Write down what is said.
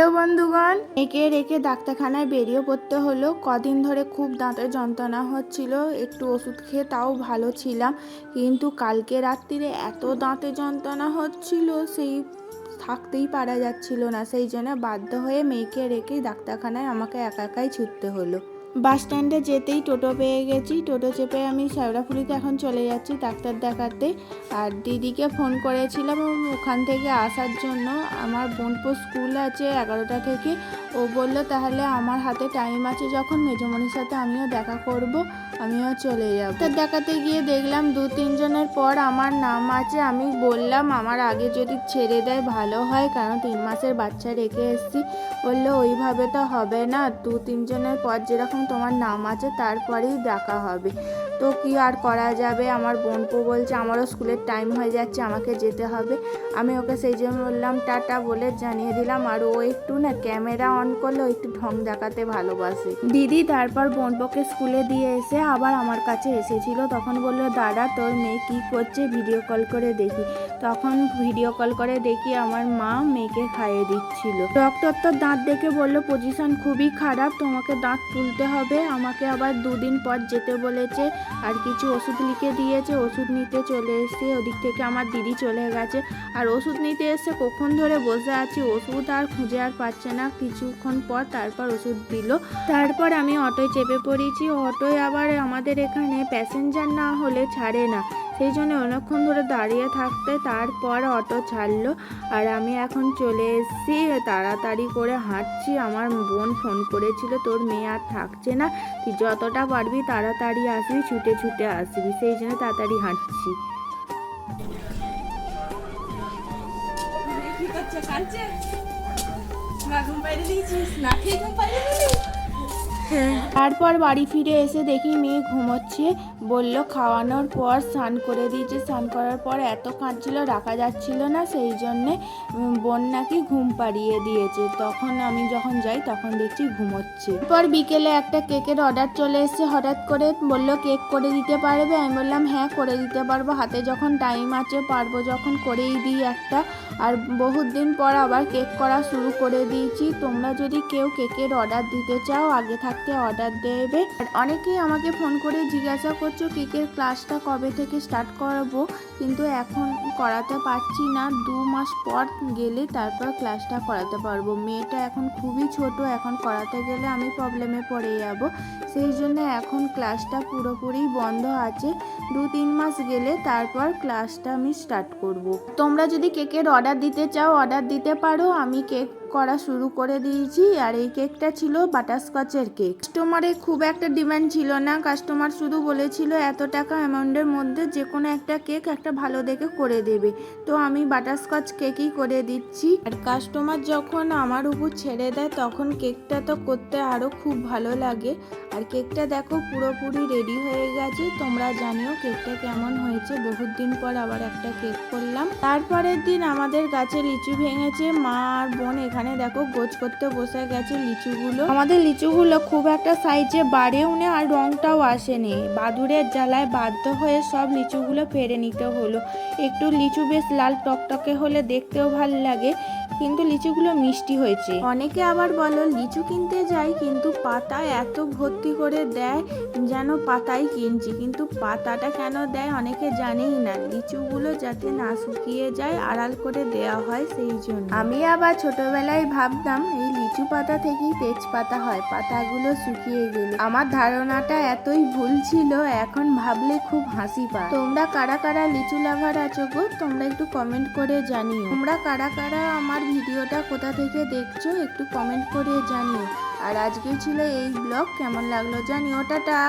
Hello বন্ধুগণ, একে রেখে ডাক্তারখানায় বেরিয়ে পড়তে হলো। কদিন ধরে খুব দাঁতের যন্ত্রণা হচ্ছিল, একটু ওষুধ খেয়ে তাও ভালো ছিলাম। কিন্তু কালকে রাত্রিরে এত দাঁতে যন্ত্রণা হচ্ছিল, সেই থাকতেই পারা যাচ্ছিল না। সেই জন্য বাধ্য হয়ে মেয়েকে রেখে ডাক্তারখানায় আমাকে একা একাই ছুটতে হলো। বাস স্ট্যান্ডে যেতেই টোটো পেয়ে গেছি। টোটো চেপে আমি শ্যাওড়াফুলিতে এখন চলে যাচ্ছি ডাক্তার দেখাতে। আর দিদিকে ফোন করেছিলাম ওখান থেকে আসার জন্য। আমার বোনপুর স্কুল আছে এগারোটা থেকে। ও বলল, তাহলে আমার হাতে টাইম আছে, যখন মেজমণির সাথে আমিও দেখা করব। আমিও চলে যাব। ডাক্তার দেখাতে গিয়ে দেখলাম দু তিনজনের পর আমার নাম আছে, আমি বললাম, আমার আগে যদি ছেড়ে দেয় ভালো হয় কারণ তিন মাসের বাচ্চা রেখে এসেছি? বলল, ওইভাবে তো হবে না, দু তিনজনের পর যেরকম তোমার নাম আছে, তারপরেই দেখা হবে। তো কি আর করা যাবে? আমার বোনপো বলছে, আমারও স্কুলের টাইম হয়ে যাচ্ছে, আমাকে যেতে হবে। আমি ওকে সেই জন্য বললাম, টাটা বলে জানিয়ে দিলাম, আর ও একটু না ক্যামেরা অন করলে একটু ঢং দেখাতে ভালোবাসে। দিদি তারপর বোনপোকে স্কুলে দিয়ে এসে আবার আমার কাছে এসেছিল। তখন বলল, দাদা, তোর মেয়ে কি করছে? ভিডিও কল করে দেখি। তখন ভিডিও কল করে দেখি আমার মা মেয়েকে খাইয়ে দিচ্ছিল। ডক্টর তো দাঁত দেখে বলল পজিশন খুবই খারাপ, তোমাকে দাঁত তুলতে হবে। আমাকে আবার দুদিন পর যেতে বলেছে, আর কিছু ওষুধ লিখে দিয়েছে, ওষুধ নিতে চলে এসে ওদিক থেকে আমার দিদি চলে গেছে, আর ওষুধ নিতে এসে কখন ধরে বসে আছি, ওষুধ আর খুঁজে আর পাচ্ছে না। কিছুক্ষণ পর তারপর ওষুধ দিল। তারপর আমি অটোয় চেপে পড়েছি। অটোয় আবার আমাদের এখানে প্যাসেঞ্জার না হলে ছাড়ে না। সেই জন্য অনেকক্ষণ ধরে দাঁড়িয়ে থাকতে তারপর অটো ছাড়লো। আর আমি এখন চলে এসেছি তাড়াতাড়ি করে হাঁটছি। আমার বোন ফোন করেছিল তোর মেয়ে আর থাকছে না। তুই যতটা পারবি তাড়াতাড়ি আসবি ছুটে ছুটে আসবি। সেই জন্য তাড়াতাড়ি হাঁটছি। কি করছে কাঁদছে মা ঘুম পাড়িয়ে দিয়েছিস? না খেয়ে ঘুম পাড়িয়ে দিলি? তারপর বাড়ি ফিরে এসে দেখি মেয়ে ঘুমোচ্ছে। বলল, খাওয়ানোর পর স্নান করে দিয়েছে স্নান করার পর এত কাঁদছিল, রাখা যাচ্ছিল না, সেই জন্যে বোন নাকি ঘুম পাড়িয়ে দিয়েছে। তখন আমি যখন যাই, তখন দেখছি ঘুমোচ্ছে। পর বিকেলে একটা কেকের অর্ডার চলে এসেছে, হঠাৎ করে বলল, কেক করে দিতে পারবে? আমি বললাম হ্যাঁ করে দিতে পারব। হাতে যখন টাইম আছে, পারব যখন করেই দিই একটা। আর বহুত দিন পর আবার কেক করা শুরু করে দিয়েছি। তোমরা যদি কেউ কেকের অর্ডার দিতে চাও, আগে থাকতে অর্ডার দেবে। আর অনেকেই আমাকে ফোন করে জিজ্ঞাসা করছ কেকের ক্লাসটা কবে থেকে স্টার্ট করাবো, কিন্তু এখন করাতে পারছি না। দু মাস পর গেলে তারপর ক্লাসটা করাতে পারব। মেয়েটা এখন খুবই ছোট, এখন করাতে গেলে আমি প্রবলেমে পড়ে যাব। সেই জন্য এখন ক্লাসটা পুরোপুরি বন্ধ আছে। দু তিন মাস গেলে তারপর ক্লাসটা আমি স্টার্ট করব। তোমরা যদি কেকের অর্ডার দিতে চাও অর্ডার দিতে পারো। আমি কেক করা শুরু করে দিয়েছি আর এই কেকটা ছিল বাটারস্কচের কেক। কাস্টমারের খুব একটা ডিমান্ড ছিল না। কাস্টমার শুধু বলেছিল, এত টাকা অ্যামাউন্টের মধ্যে যে কোনো একটা কেক একটা ভালো দেখে করে দেবে। তো আমি বাটারস্কচ কেকই করে দিচ্ছি। আর কাস্টমার যখন আমার উপর ছেড়ে দেয়, তখন কেকটা তো করতে আরও খুব ভালো লাগে। আর কেকটা দেখো পুরোপুরি রেডি হয়ে গেছে। তোমরা জানিও কেকটা কেমন হয়েছে। বহুত দিন পর আবার একটা কেক করলাম। তারপরের দিন আমাদের গাছে লিচু ভেঙেছে। মা আর বোন এখানে দেখো গোছ করতে বসে গেছে লিচুগুলো। আমাদের লিচুগুলো খুব একটা সাইজে বাড়েও নেই আর রংটাও আসেনি। বাদুরের জ্বালায় বাধ্য হয়ে সব লিচুগুলো ফেরে নিতে হলো। একটু লিচু বেশ লাল টকটকে হলে দেখতেও ভালো লাগে। কিন্তু লিচুগুলো মিষ্টি হয়েছে। অনেকে আবার বলো লিচু কিনতে যাই কিন্তু পাতা এত ভর্তি করে দেয় যেন পাতাই কিনছি। কিন্তু পাতাটা কেন দেয় অনেকে জানেই না। লিচুগুলো যাতে না শুকিয়ে যায় আড়াল করে দেওয়া হয় সেই জন্য। আমি আবার ছোটবেলায় ভাবতাম এই লিচু পাতা থেকেই তেজপাতা হয় পাতাগুলো শুকিয়ে গেলে। আমার ধারণাটা এতই ভুল ছিল এখন ভাবলে খুব হাসি পায়। তোমরা কারা কারা লিচু লাভার আছো গো? তোমরা একটু কমেন্ট করে জানিও। তোমরা কারা কারা আমার ভিডিওটা কোথা থেকে দেখছ একটু কমেন্ট করে জানিও। আর আজকে ছিল এই ব্লগ, কেমন লাগল জানিও, টাটা!